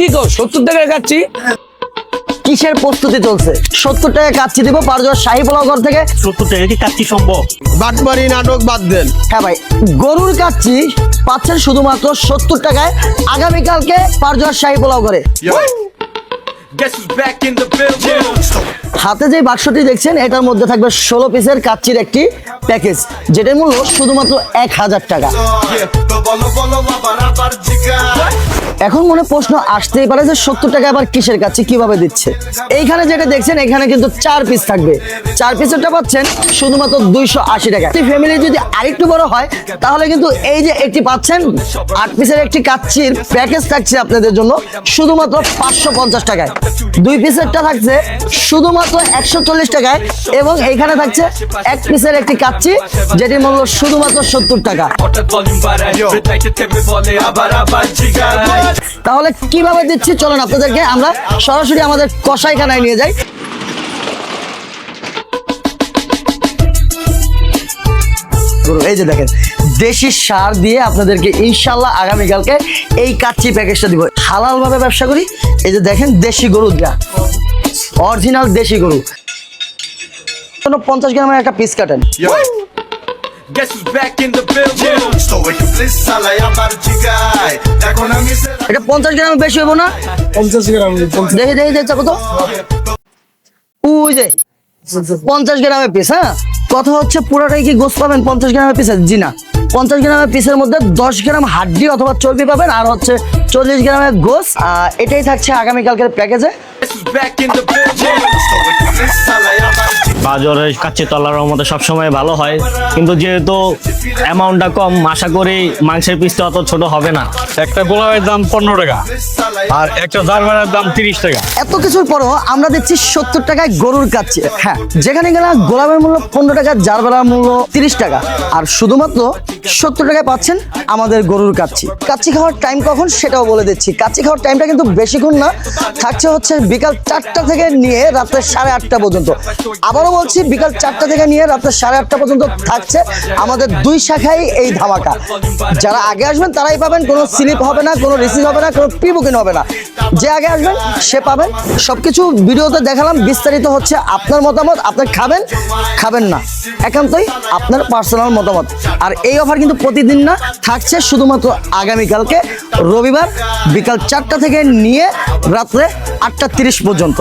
কি কো সত্তর টাকা খাচ্ছি? কিসের প্রস্তুতি চলছে? সত্তর টাকা কাচ্ছি দিব পারজোয়ার শাহী পোলাও ঘর থেকে। সত্তর টাকা কি কাচ্ছি সম্ভব? বাটবাড়ি নাটক বাদ দেন। হ্যাঁ ভাই গরুর কাচ্ছি পাচ্ছেন শুধুমাত্র সত্তর টাকায় আগামীকালকে পারজোয়ার শাহী পোলাও building? হাতে যে বাক্সটি দেখছেন এটার মধ্যে থাকবে ষোলো পিসের কাচ্চির একটি প্যাকেজ যেটার মূল্য শুধুমাত্র এক হাজার টাকা। এখন মনে প্রশ্ন আসতেই পারে যে সত্তর টাকা আবার কিসের কাছে, কীভাবে দিচ্ছে? এইখানে যেটা দেখছেন, এখানে কিন্তু চার পিস থাকবে। চার পিসেরটা পাচ্ছেন শুধুমাত্র দুইশো আশি টাকা। ফ্যামিলি যদি আরেকটু বড় হয়, তাহলে কিন্তু এই যে একটি পাচ্ছেন, আট পিসের একটি কাচ্চির প্যাকেজ থাকছে আপনাদের জন্য শুধুমাত্র পাঁচশো পঞ্চাশ টাকায়। দুই পিসেরটা থাকছে শুধুমাত্র একশো চল্লিশ টাকায় এবং এইখানে থাকছে এক পিসের একটি কাচ্চি, যেটির মূল্য শুধুমাত্র সত্তর টাকা। তাহলে কীভাবে দিচ্ছি? চলেন আপনাদেরকে আমরা সরাসরি আমাদের কষাইখানায় নিয়ে যাই। এই যে দেখেন, দেশি সার দিয়ে আপনাদেরকে ইনশাল্লাহ আগামীকালকে এই কাচ্চি প্যাকেজটা দিব। হালাল ভাবে ব্যবসা করি। এই যে দেখেন, দেশি গরু দেয়া। অরিজিনাল দেশি গরু। পঞ্চাশ গ্রামের একটা পিস কাটেন. Guess who's back in the building? আবার জিগায় এখন আমি সেরা এটা পঞ্চাশ গ্রাম বেশি হইব না? পঞ্চাশ গ্রাম দেখে দেখে কত ওই যে পঞ্চাশ গ্রামের পিস হ্যাঁ? কথা হচ্ছে পুরোটাই কি গোস পাবেন পঞ্চাশ গ্রামের পিসের জি না। পঞ্চাশ গ্রামের পিসের মধ্যে দশ গ্রাম হাড্ডি অথবা চর্বি পাবেন আর হচ্ছে চল্লিশ গ্রামের গোস এটাই থাকছে আগামীকালকের প্যাকেজে বাজারের কাচ্চি তলার মধ্যে সবসময় ভালো হয়। কিন্তু যেহেতু অ্যামাউন্টটা কম আশা করি মাংসের পিসটা অত ছোট হবে না। একটা গোলাপের দাম পনেরো টাকা আর একটা জারবারের দাম তিরিশ টাকা। এত কিছুর পরও আমরা দিচ্ছি সত্তর টাকায় গরুর কাচ্ছি হ্যাঁ যেখানে গেলে গোলামের মূল্য পনেরো টাকা জারবেলার মূল্য তিরিশ টাকা। আর শুধুমাত্র সত্তর টাকায় পাচ্ছেন আমাদের গরুর কাচ্ছি কাচ্চি খাওয়ার টাইম কখন সেটাও বলে দিচ্ছি। কাচ্চি খাওয়ার টাইমটা কিন্তু বেশিক্ষণ না থাকছে হচ্ছে বিকাল চারটা থেকে নিয়ে রাত্রে সাড়ে আটটা পর্যন্ত। আবারও বলছি, বিকাল চারটা থেকে নিয়ে রাত্রে সাড়ে আটটা পর্যন্ত থাকছে আমাদের দুই শাখায় এই ধামাকা। যারা আগে আসবেন, তারাই পাবেন, কোনো স্লিপ হবে না, কোনো রিসিভ হবে না, কোনো প্রি বুকিং হবে না। যে আগে আসবেন, সে পাবেন। সবকিছু ভিডিওতে দেখালাম, বিস্তারিত হচ্ছে আপনার মতামত, আপনি খাবেন খাবেন না। একান্তই আপনার পার্সোনাল মতামত। আর এই অফার কিন্তু প্রতিদিন না, থাকছে শুধুমাত্র আগামীকালকে, রবিবার বিকাল চারটা থেকে নিয়ে রাত্রে আটটা তিরিশ পর্যন্ত।